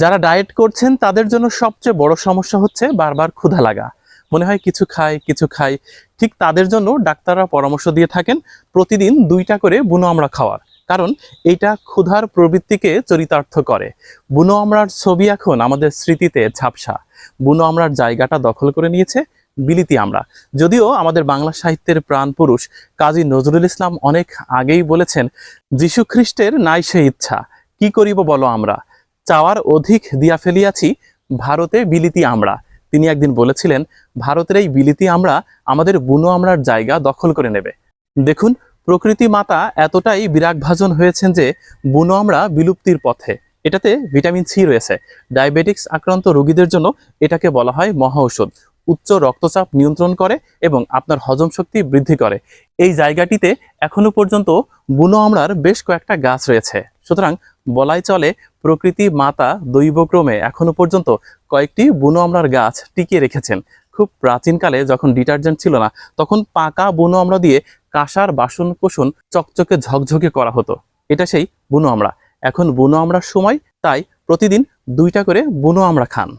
যারা ডায়েট করছেন, তাদের জন্য সবচেয়ে বড় সমস্যা হচ্ছে বারবার ক্ষুধা লাগা। মনে হয় কিছু খাই কিছু খাই। ঠিক তাদের জন্য ডাক্তাররা পরামর্শ দিয়ে থাকেন, প্রতিদিন দুইটা করে বুনো আমড়া খাওয়ার। কারণ এটা ক্ষুধার প্রবৃত্তিকে চরিতার্থ করে। বুনো আমড়ার ছবি এখন আমাদের স্মৃতিতে ঝাপসা। বুনো আমড়ার জায়গাটা দখল করে নিয়েছে বিলিতি আমরা যদিও আমাদের বাংলা সাহিত্যের প্রাণ পুরুষ কাজী নজরুল ইসলাম অনেক আগেই বলেছেন, যীশু খ্রিস্টের নাই সে ইচ্ছা। কি করিব বলো আমরা চাওয়ার অধিক দিয়া ফেলিয়াছি, ভারতে বিলিতি আমরা। তিনি একদিন বলেছিলেন, ভারতের এই বিলিতি আমরা আমাদের বুনো আমরার জায়গা দখল করে নেবে। দেখুন, প্রকৃতি মাতা এতটাই বিরাগভাজন হয়েছেন যে বুনো আমরা বিলুপ্তির পথে। এটাতে ভিটামিন সি রয়েছে। ডায়াবেটিক্স আক্রান্ত রোগীদের জন্য এটাকে বলা হয় মহা ঔষধ উচ্চ রক্তচাপ নিয়ন্ত্রণ করে এবং আপনার হজম শক্তি বৃদ্ধি করে। এই জায়গাটিতে এখনও পর্যন্ত বুনো আমড়ার বেশ কয়েকটা গাছ রয়েছে। সুতরাং বলাই চলে, প্রকৃতি মাতা দৈবক্রমে এখনও পর্যন্ত কয়েকটি বুনো আমড়ার গাছ টিকিয়ে রেখেছেন। খুব প্রাচীনকালে যখন ডিটারজেন্ট ছিল না, তখন পাকা বুনো আমড়া দিয়ে কাঁসার বাসন কোষণ চকচকে ঝকঝকে করা হতো। এটা সেই বুনো আমড়া এখন বুনো আমড়ার সময়, তাই প্রতিদিন দুইটা করে বুনো আমড়া খান।